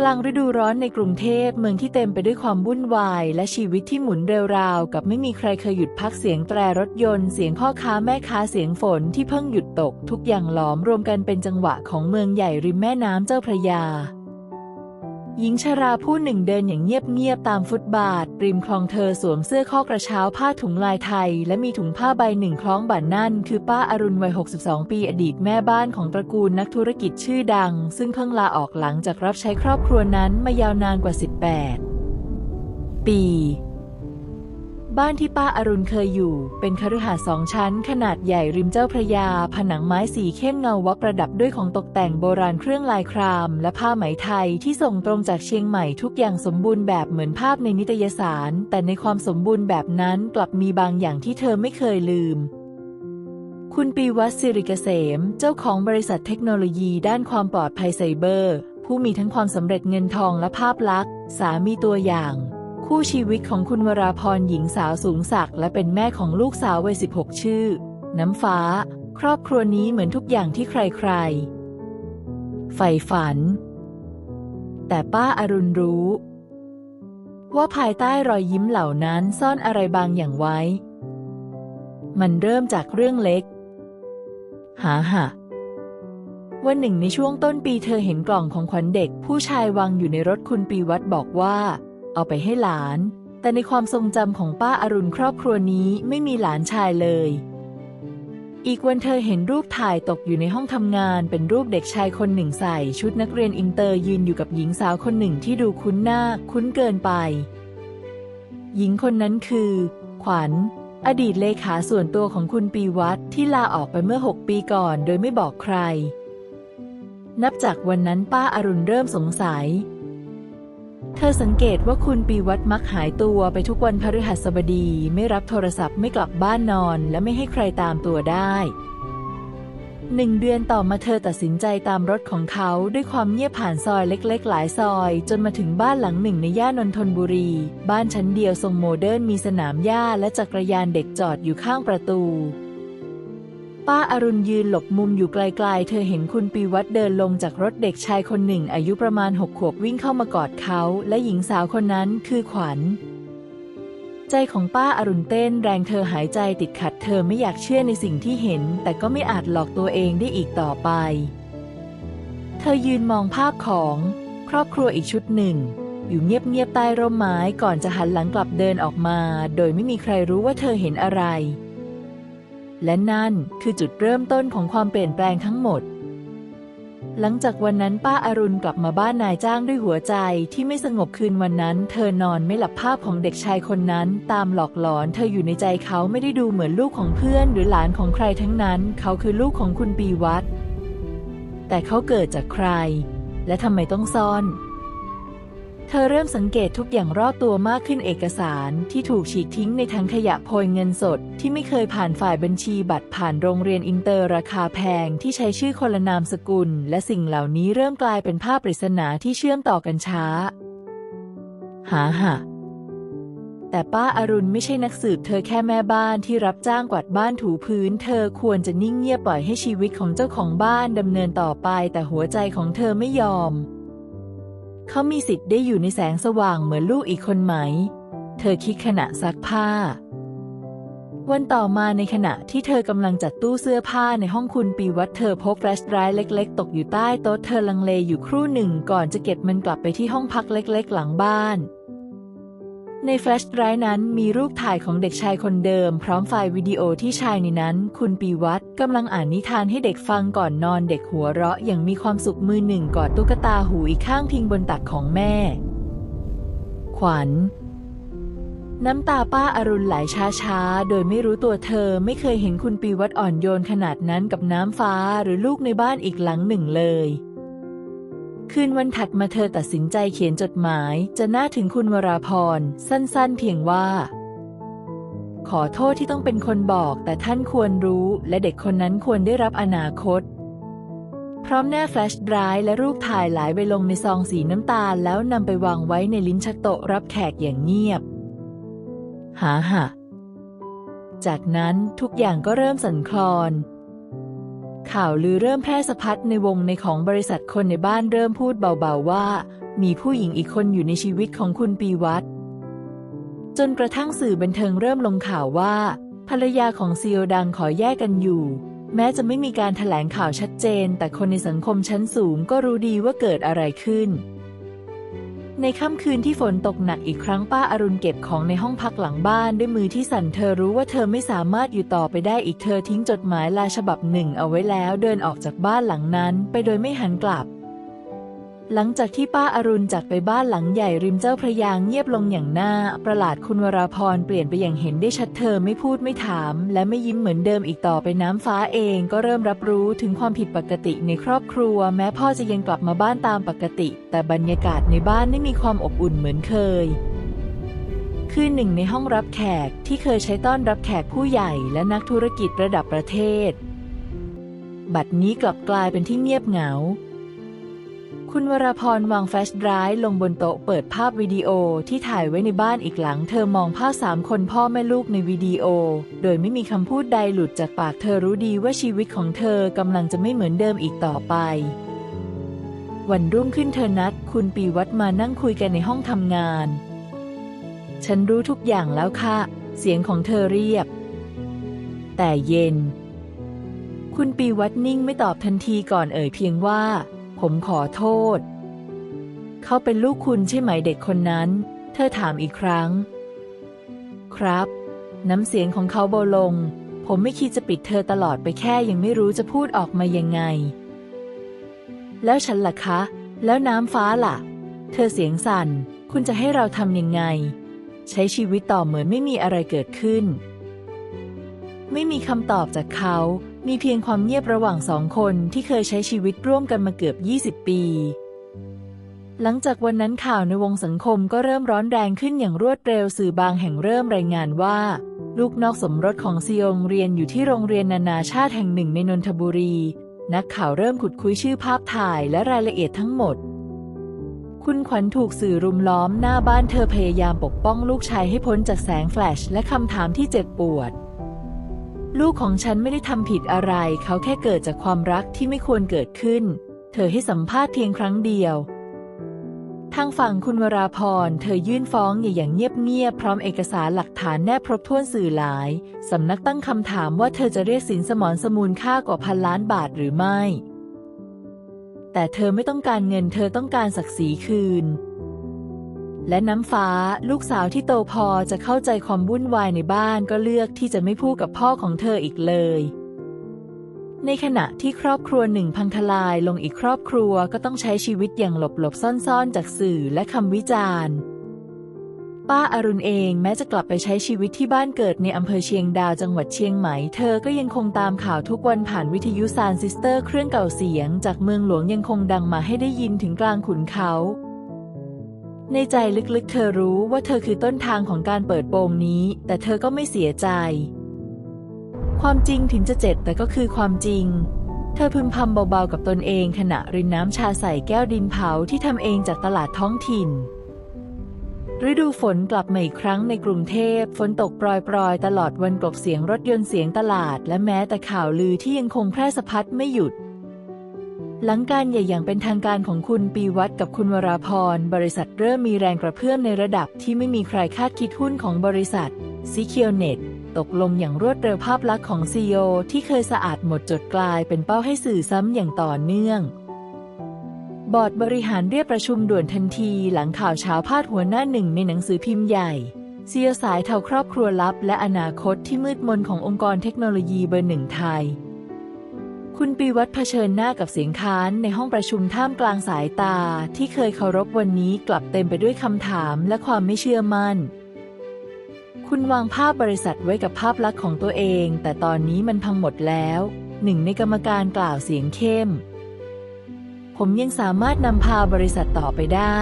กลางฤดูร้อนในกรุงเทพเมืองที่เต็มไปด้วยความวุ่นวาย และชีวิตที่หมุนเร็วราวกับไม่มีใครเคยหยุดพักเสียงแตรรถยนต์ เสียงพ่อค้าแม่ค้าเสียงฝนที่เพิ่งหยุดตก ทุกอย่างหลอมรวมกันเป็นจังหวะของเมืองใหญ่ริมแม่น้ำเจ้าพระยา หญิงชราผู้หนึ่งเดินอย่างเงียบๆตามฟุตบาท ริมคลองเธอสวมเสื้อข้อกระเช้าผ้าถุงลายไทย และมีถุงผ้าใบหนึ่งคล้องบ่านั่น คือป้าอรุณวัย 62 ปีอดีตแม่บ้านของตระกูลนักธุรกิจชื่อดัง ซึ่งเพิ่งลาออกหลังจากรับใช้ครอบครัวนั้นมายาวนานกว่า 18 ปี บ้านที่ป้าอรุณเคยอยู่ เป็นคฤหาสน์สองชั้น ขนาดใหญ่ริมเจ้าพระยา ผนังไม้สีเข้มเงาวับประดับด้วยของตกแต่งโบราณเครื่องลายคราม และผ้าไหมไทยที่ส่งตรงจากเชียงใหม่ทุกอย่างสมบูรณ์แบบเหมือนภาพในนิตยสาร แต่ในความสมบูรณ์แบบนั้นกลับมีบางอย่างที่เธอไม่เคยลืมคุณปีวัฒน์สิริเกษม เจ้าของบริษัทเทคโนโลยีด้านความปลอดภัยไซเบอร์ ผู้มีทั้งความสำเร็จเงินทองและภาพลักษณ์ สามีตัวอย่าง คู่ชีวิตของคุณวราพรหญิงสาวสูงศักดิ์และเป็นแม่ของลูกสาววัย 16 ชื่อ น้ำฟ้า ครอบครัวนี้เหมือนทุกอย่างที่ใครๆ ใฝ่ฝัน แต่ป้าอรุณรู้ ว่าภายใต้รอยยิ้มเหล่านั้นซ่อนอะไรบางอย่างไว้ มันเริ่มจากเรื่องเล็ก หาหะวันหนึ่งในช่วงต้นปีเธอเห็นกล่องของขวัญเด็ก ผู้ชายวางอยู่ในรถคุณปีวัดบอกว่า เอาไปให้หลาน แต่ในความทรงจำของป้าอรุณครอบครัวนี้ไม่มีหลานชายเลย อีกวันเธอเห็นรูปถ่ายตกอยู่ในห้องทำงานเป็นรูปเด็กชายคนหนึ่งใส่ ชุดนักเรียนอินเตอร์ยืนอยู่กับหญิงสาวคนหนึ่งที่ดูคุ้นหน้าคุ้นเกินไป หญิงคนนั้นคือ ขวัญอดีตเลขาส่วนตัวของคุณปีวัฒน์ที่ลาออกไปเมื่อ 6 ปีก่อนโดยไม่บอกใคร นับจากวันนั้นป้าอรุณเริ่มสงสัย เธอสังเกตว่าคุณปีวัฒน์มักหายตัวไปทุกวันพฤหัสบดี ไม่รับโทรศัพท์ไม่กลับบ้านนอน และไม่ให้ใครตามตัวได้หนึ่งเดือนต่อมาเธอตัดสินใจตามรถของเขาด้วยความเงียบผ่านซอยเล็กๆ หลายซอย จนมาถึงบ้านหลังหนึ่งในย่านนทบุรี บ้านชั้นเดียวทรงโมเดิร์นมีสนามหญ้าและจักรยานเด็กจอดอยู่ข้างประตู ป้าอรุณยืนหลบมุมอยู่ไกลๆ เธอเห็นคุณปีวัฒน์เดินลงจากรถเด็กชายคนหนึ่ง อายุประมาณหกขวบวิ่งเข้ามากอดเขา และหญิงสาวคนนั้นคือขวัญ ใจของป้าอรุณเต้นแรงเธอหายใจติดขัดเธอไม่อยากเชื่อในสิ่งที่เห็น แต่ก็ไม่อาจหลอกตัวเองได้อีกต่อไป เธอยืนมองภาพของครอบครัวอีกชุดหนึ่ง อยู่เงียบๆใต้ร่มไม้ก่อนจะหันหลังกลับเดินออกมา โดยไม่มีใครรู้ว่าเธอเห็นอะไร และนั่นคือจุดเริ่มต้นของความเปลี่ยนแปลงทั้งหมด หลังจากวันนั้นป้าอารุณกลับมาบ้านนายจ้างด้วยหัวใจที่ไม่สงบคืนวันนั้น เธอนอนไม่หลับภาพของเด็กชายคนนั้น ตามหลอกหลอน เธออยู่ในใจเขาไม่ได้ดูเหมือนลูกของเพื่อน หรือหลานของใครทั้งนั้น เขาคือลูกของคุณปีวัฒน์แต่เขาเกิดจากใคร และทำไมต้องซ่อน เธอเริ่มสังเกตทุกอย่างรอบตัวมากขึ้นเอกสารที่ถูกฉีกทิ้งในถังขยะโพยเงินสด ที่ไม่เคยผ่านฝ่ายบัญชีบัตรผ่านโรงเรียนอินเตอร์ราคาแพงที่ใช้ชื่อคนละนามสกุล และสิ่งเหล่านี้เริ่มกลายเป็นภาพปริศนาที่เชื่อมต่อกันช้า หาหะแต่ป้าอารุณไม่ใช่นักสืบเธอแค่แม่บ้านที่รับจ้างกวาดบ้านถูพื้น เธอควรจะนิ่งเงียบปล่อยให้ชีวิตของเจ้าของบ้านดำเนินต่อไป แต่หัวใจของเธอไม่ยอม เขามีสิทธิ์ได้อยู่ในแสงสว่างเหมือนลูกอีกคนไหม เธอคิดขณะซักผ้า วันต่อมาในขณะที่เธอกำลังจัดตู้เสื้อผ้าในห้องคุณปีวัดเธอพบแฟลชไดรฟ์เล็ก ๆ ตกอยู่ใต้โต๊ะเธอลังเลอยู่ครู่หนึ่งก่อนจะเก็บมันกลับไปที่ห้องพักเล็ก ๆ หลังบ้าน ในแฟลชไดร์นั้นมีรูปถ่ายของเด็กชายคนเดิม พร้อมไฟล์วิดีโอที่ชายในนั้น คุณปีวัดกำลังอ่านนิทานให้เด็กฟังก่อนนอนเด็กหัวเราะอย่างมีความสุขมือหนึ่งกอดตุ๊กตาหูอีกข้างพิงบนตักของแม่ ขวัญ น้ำตาป้าอารุณไหลช้าๆ โดยไม่รู้ตัวเธอไม่เคยเห็นคุณปีวัดอ่อนโยนขนาดนั้นกับน้ำฟ้าหรือลูกในบ้านอีกหลังหนึ่งเลย คืนวันถัดมาเธอตัดสินใจเขียนจดหมาย จะน่าถึงคุณวราพร สั้นๆ เพียงว่า ขอโทษที่ต้องเป็นคนบอก แต่ท่านควรรู้ และเด็กคนนั้นควรได้รับอนาคต พร้อมแน่แฟลชไดรฟ์และรูปถ่ายหลายใบลงในซองสีน้ำตาล แล้วนำไปวางไว้ในลิ้นชักโต๊ะรับแขกอย่างเงียบ หาหะจากนั้นทุกอย่างก็เริ่มสั่นคลอน ข่าวลือเริ่มแพร่สะพัดในวงในของบริษัทคนในบ้านเริ่มพูดเบาๆว่า มีผู้หญิงอีกคนอยู่ในชีวิตของคุณปีวัตรจนกระทั่งสื่อบันเทิงเริ่มลงข่าวว่า ภรรยาของซีโอดังขอแยกกันอยู่ แม้จะไม่มีการถแถลงข่าวชัดเจน แต่คนในสังคมชั้นสูงก็รู้ดีว่าเกิดอะไรขึ้น ในค่ำคืนที่ฝนตกหนักอีกครั้งป้าอรุณเก็บของในห้องพักหลังบ้านด้วยมือที่สั่นเธอรู้ว่าเธอไม่สามารถอยู่ต่อไปได้อีกเธอทิ้งจดหมายลาฉบับหนึ่งเอาไว้แล้วเดินออกจากบ้านหลังนั้น ไปโดยไม่หันกลับ หลังจากที่ป้าอรุณจากไปบ้านหลังใหญ่ริมเจ้าพระยาเงียบลงอย่างน่า ประหลาดคุณวราพรเปลี่ยนไปอย่างเห็นได้ชัดเธอไม่พูดไม่ถาม และไม่ยิ้มเหมือนเดิมอีกต่อไปน้ำฟ้าเองก็เริ่มรับรู้ถึงความผิดปกติในครอบครัว แม้พ่อจะยังกลับมาบ้านตามปกติ แต่บรรยากาศในบ้านไม่มีความอบอุ่นเหมือนเคยคือหนึ่งในห้องรับแขกที่เคยใช้ต้อนรับแขกผู้ใหญ่และนักธุรกิจระดับประเทศ บัดนี้กลับกลายเป็นที่เงียบเหงา คุณวรพรวางแฟลชไดรฟ์ลงบนโต๊ะเปิดภาพวิดีโอที่ถ่ายไว้ในบ้านอีกหลัง เธอมองภาพสามคนพ่อแม่ลูกในวิดีโอ โดยไม่มีคำพูดใดหลุดจากปากเธอรู้ดีว่าชีวิตของเธอกำลังจะไม่เหมือนเดิมอีกต่อไป วันรุ่งขึ้นเธอนัด คุณปีวัดมานั่งคุยกันในห้องทำงาน ฉันรู้ทุกอย่างแล้วค่ะ เสียงของเธอเรียบ แต่เย็น คุณปีวัดนิ่งไม่ตอบทันทีก่อนเอ่ยเพียงว่า ผมขอโทษ เขาเป็นลูกคุณใช่ไหมเด็กคนนั้น เธอถามอีกครั้ง ครับ น้ำเสียงของเขาเบาลง ผมไม่คิดจะปิดเธอตลอดไปแค่ยังไม่รู้จะพูดออกมายังไง แล้วฉันล่ะคะ แล้วน้ำฟ้าล่ะ เธอเสียงสั่น คุณจะให้เราทำยังไง ใช้ชีวิตต่อเหมือนไม่มีอะไรเกิดขึ้น ไม่มีคำตอบจากเขา มีเพียงความเงียบระหว่างสองคนที่เคยใช้ชีวิตร่วมกันมาเกือบ 20 ปี หลังจากวันนั้นข่าวในวงสังคมก็เริ่มร้อนแรงขึ้นอย่างรวดเร็วสื่อบางแห่งเริ่มรายงานว่า ลูกนอกสมรสของซียงเรียนอยู่ที่โรงเรียนนานาชาติแห่งหนึ่งในนนทบุรี นักข่าวเริ่มขุดคุยชื่อภาพถ่ายและรายละเอียดทั้งหมด คุณขวัญถูกสื่อรุมล้อมหน้าบ้านเธอพยายามปกป้องลูกชายให้พ้นจากแสงแฟลชและคำถามที่เจ็บปวด ลูกของฉันไม่ได้ทำผิดอะไร เขาแค่เกิดจากความรักที่ไม่ควรเกิดขึ้น เธอให้สัมภาษณ์เพียงครั้งเดียว ทางฝั่งคุณวราพร เธอยื่นฟ้องอย่างเงียบๆ พร้อมเอกสารหลักฐานแนบครบถ้วนสื่อหลาย สำนักตั้งคำถามว่าเธอจะเรียกสินสมรสมูลค่ากว่าพันล้านบาทหรือไม่ แต่เธอไม่ต้องการเงิน เธอต้องการศักดิ์ศรีคืน และน้ำฟ้าลูกสาวที่โตพอจะเข้าใจความวุ่นวายในบ้านก็เลือกที่จะไม่พูดกับพ่อของเธออีกเลย ในขณะที่ครอบครัวหนึ่งพังทลายลงอีกครอบครัวก็ต้องใช้ชีวิตอย่างหลบหลบซ่อนๆ จากสื่อและคำวิจารณ์ ป้าอารุณเองแม้จะกลับไปใช้ชีวิตที่บ้านเกิดในอำเภอเชียงดาวจังหวัดเชียงใหม่ เธอก็ยังคงตามข่าวทุกวันผ่านวิทยุซานซิสเตอร์เครื่องเก่าเสียง จากเมืองหลวงยังคงดังมาให้ได้ยินถึงกลางขุนเขา ในใจลึกๆ เธอรู้ว่าเธอคือต้นทางของการเปิดโปงนี้ แต่เธอก็ไม่เสียใจ ความจริงถึงจะเจ็บแต่ก็คือความจริง เธอพึมพำเบาๆกับตนเองขณะรินน้ำชาใส่แก้วดินเผาที่ทำเองจากตลาดท้องถิ่น ฤดูฝนกลับมาอีกครั้งในกรุงเทพฝนตกปรอยๆ ตลอดวันกลบเสียงรถยนต์เสียงตลาด และแม้แต่ข่าวลือที่ยังคงแพร่สะพัดไม่หยุด หลังการใหญ่อย่างเป็นทางการของคุณปีวัดกับคุณวราพร บริษัทเริ่มมีแรงกระเพื่อมในระดับที่ไม่มีใครคาดคิดหุ้นของบริษัทซีเคียวเน็ตตกลงอย่างรวดเร็วภาพลักษณ์ของซีอที่เคยสะอาดหมดจดกลายเป็นเป้าให้สื่อซ้ำอย่างต่อเนื่อง บอร์ดบริหารเรียกประชุมด่วนทันทีหลังข่าวเช้าพาดหัวหน้าหนึ่งในหนังสือพิมพ์ใหญ่เซียสายเท่าครอบครัวลับ และอนาคตที่มืดมนขององค์กรเทคโนโลยีเบอร์หนึ่งไทย คุณปีวัฒน์เผชิญหน้ากับเสียงค้านในห้องประชุมท่ามกลางสายตา ที่เคยเคารพวันนี้กลับเต็มไปด้วยคำถามและความไม่เชื่อมั่น คุณวางภาพบริษัทไว้กับภาพลักษณ์ของตัวเอง แต่ตอนนี้มันพังหมดแล้ว หนึ่งในกรรมการกล่าวเสียงเข้ม ผมยังสามารถนำพาบริษัทต่อไปได้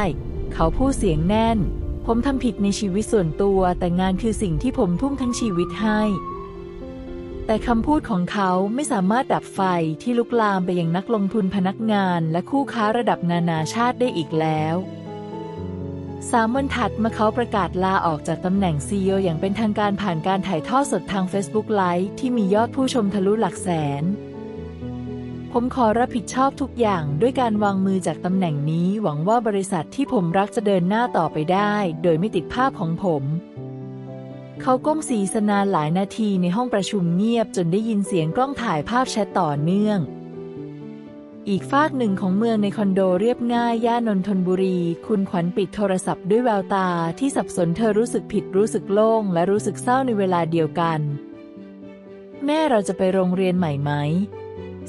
เขาพูดเสียงแน่น ผมทำผิดในชีวิตส่วนตัว แต่งานคือสิ่งที่ผมทุ่มทั้งชีวิตให้ แต่คำพูดของเขาไม่สามารถดับไฟที่ลุกลามไปยังนักลงทุนพนักงานและคู่ค้าระดับนานาชาติได้อีกแล้วสามวันถัดมาเขาประกาศลาออกจากตำแหน่ง CEO อย่างเป็นทางการผ่านการถ่ายทอดสดทาง Facebook Live ที่มียอดผู้ชมทะลุหลักแสน ผมขอรับผิดชอบทุกอย่างด้วยการวางมือจากตำแหน่งนี้ หวังว่าบริษัทที่ผมรักจะเดินหน้าต่อไปได้ โดยไม่ติดภาพของผม เขาก้มสีสนานหลายนาทีในห้องประชุมเงียบจนได้ยินเสียงกล้องถ่ายภาพแชทต่อเนื่อง อีกฝากหนึ่งของเมืองในคอนโดเรียบง่ายย่านนทนบุรี คุณขวัญปิดโทรศัพท์ด้วยแววตาที่สับสนเธอรู้สึกผิดรู้สึกโล่ง และรู้สึกเศร้าในเวลาเดียวกัน แม่เราจะไปโรงเรียนใหม่ไหม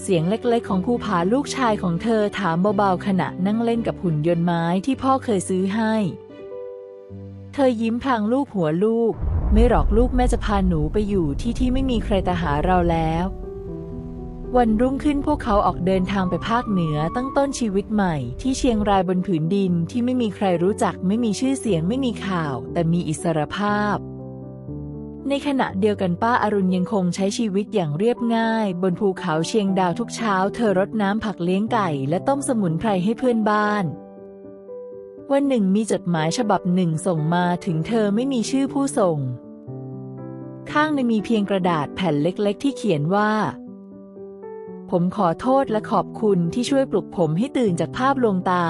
เสียงเล็กๆ ของภูผาลูกชายของเธอถามเบาๆ ขณะนั่งเล่นกับหุ่นยนต์ไม้ที่พ่อเคยซื้อให้ เธอยิ้มพลางลูกหัวลูก ไม่หรอกลูกแม่จะพาหนูไปอยู่ที่ที่ไม่มีใครตาหาเราแล้ว วันรุ่งขึ้นพวกเขาออกเดินทางไปภาคเหนือตั้งต้นชีวิตใหม่ ที่เชียงรายบนผืนดินที่ไม่มีใครรู้จักไม่มีชื่อเสียงไม่มีข่าว แต่มีอิสรภาพ ในขณะเดียวกันป้าอรุณยังคงใช้ชีวิตอย่างเรียบง่าย บนภูเขาเชียงดาวทุกเช้า เธอรดน้ำผักเลี้ยงไก่ และต้มสมุนไพรให้เพื่อนบ้าน วันหนึ่งมีจดหมายฉบับหนึ่งส่งมาถึงเธอไม่มีชื่อผู้ส่ง ข้างในมีเพียงกระดาษแผ่นเล็กๆ ที่เขียนว่า ผมขอโทษและขอบคุณที่ช่วยปลุกผมให้ตื่นจากภาพลวงตา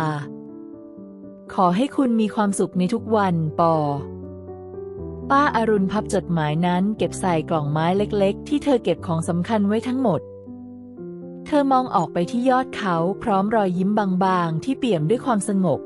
ขอให้คุณมีความสุขในทุกวันปอ ป้าอารุณพับจดหมายนั้นเก็บใส่กล่องไม้เล็ก ๆ ที่เธอเก็บของสำคัญไว้ทั้งหมดเธอมองออกไปที่ยอดเขาพร้อมรอยยิ้มบางๆ ที่เปี่ยมด้วยความสงบ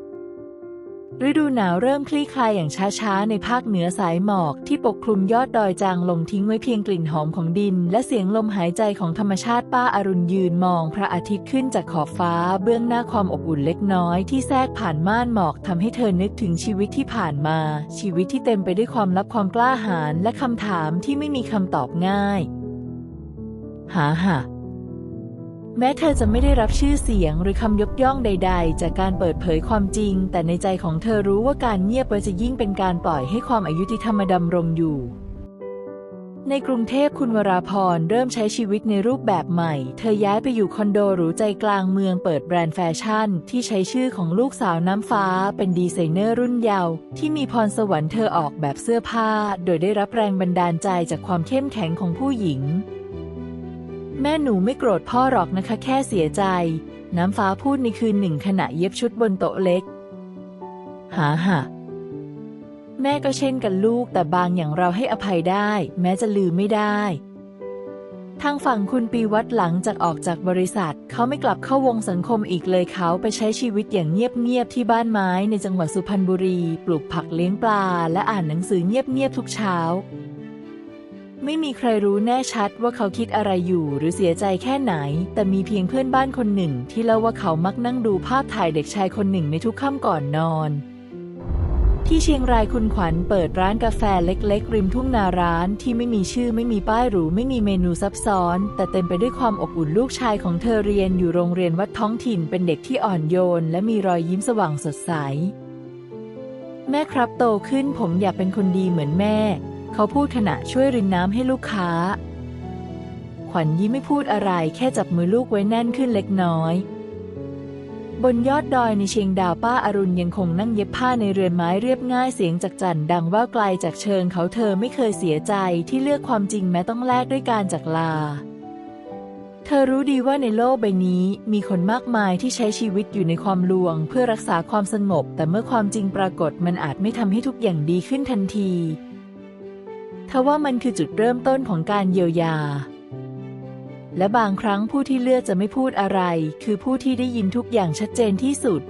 ฤดูหนาวเริ่มคลี่คลายอย่างช้าๆ ในภาคเหนือสายหมอก ที่ปกคลุมยอดดอยจางลงทิ้งไว้เพียงกลิ่นหอมของดิน และเสียงลมหายใจของธรรมชาติป้าอารุณยืนมองพระอาทิตย์ขึ้นจากขอบฟ้า เบื้องหน้าความอบอุ่นเล็กน้อยที่แทรกผ่านม่านหมอกทำให้เธอนึกถึงชีวิตที่ผ่านมา ชีวิตที่เต็มไปด้วยความลับความกล้าหาญและคำถามที่ไม่มีคำตอบง่าย หาหะ แม้เธอจะไม่ได้รับชื่อเสียงหรือคำยกย่องใด ๆ จากการเปิดเผยความจริง แต่ในใจของเธอรู้ว่าการเงียบไว้จะยิ่งเป็นการปล่อยให้ความอายุติธรรมดำรงอยู่ ในกรุงเทพคุณวราพรเริ่มใช้ชีวิตในรูปแบบใหม่ เธอย้ายไปอยู่คอนโดหรูใจกลางเมืองเปิดแบรนด์แฟชั่น ที่ใช้ชื่อของลูกสาวน้ำฟ้า เป็นดีไซเนอร์รุ่นเยาว์ที่มีพรสวรรค์เธอออกแบบเสื้อผ้า โดยได้รับแรงบันดาลใจจากความเข้มแข็งของผู้หญิง แม่หนูไม่โกรธพ่อหรอกนะคะ แค่เสียใจ น้ำฟ้าพูดในคืนหนึ่งขณะเย็บชุดบนโต๊ะเล็ก หาหะแม่ก็เช่นกันลูกแต่บางอย่างเราให้อภัยได้ แม้จะลืมไม่ได้ ทางฝั่งคุณปีวัดหลังจากออกจากบริษัท เขาไม่กลับเข้าวงสังคมอีกเลยเขาไปใช้ชีวิตอย่างเงียบๆที่บ้านไม้ในจังหวัดสุพรรณบุรี ปลูกผักเลี้ยงปลา และอ่านหนังสือเงียบๆทุกเช้า ไม่มีใครรู้แน่ชัดว่าเขาคิดอะไรอยู่หรือเสียใจแค่ไหน แต่มีเพียงเพื่อนบ้านคนหนึ่ง ที่เล่าว่าเขามักนั่งดูภาพถ่ายเด็กชายคนหนึ่งในทุกค่ำก่อนนอน ที่เชียงรายคุณขวัญเปิดร้านกาแฟเล็กๆ ริมทุ่งนาร้านที่ไม่มีชื่อไม่มีป้ายหรูไม่มีเมนูซับซ้อน แต่เต็มไปด้วยความอบอุ่นลูกชายของเธอเรียนอยู่โรงเรียนวัดท้องถิ่นเป็นเด็กที่อ่อนโยน และมีรอยยิ้มสว่างสดใส แม่ครับโตขึ้นผมอยากเป็นคนดีเหมือนแม่ เขาพูดขณะช่วยรินน้ำให้ลูกค้า ขวัญยิ้มไม่พูดอะไรแค่จับมือลูกไว้แน่นขึ้นเล็กน้อย บนยอดดอยในเชียงดาวป้าอรุณยังคงนั่งเย็บผ้าในเรือนไม้เรียบง่ายเสียงจากจันดังว่าไกลจากเชิงเขาเธอไม่เคยเสียใจที่เลือกความจริงแม้ต้องแลกด้วยการจากลาเธอรู้ดีว่าในโลกใบนี้มีคนมากมายที่ใช้ชีวิตอยู่ในความลวง เพื่อรักษาความสงบ แต่เมื่อความจริงปรากฏมันอาจไม่ทำให้ทุกอย่างดีขึ้นทันที ทว่ามันคือจุดเริ่มต้นของการเยียวยา และบางครั้งผู้ที่เลือกจะไม่พูดอะไร คือผู้ที่ได้ยินทุกอย่างชัดเจนที่สุด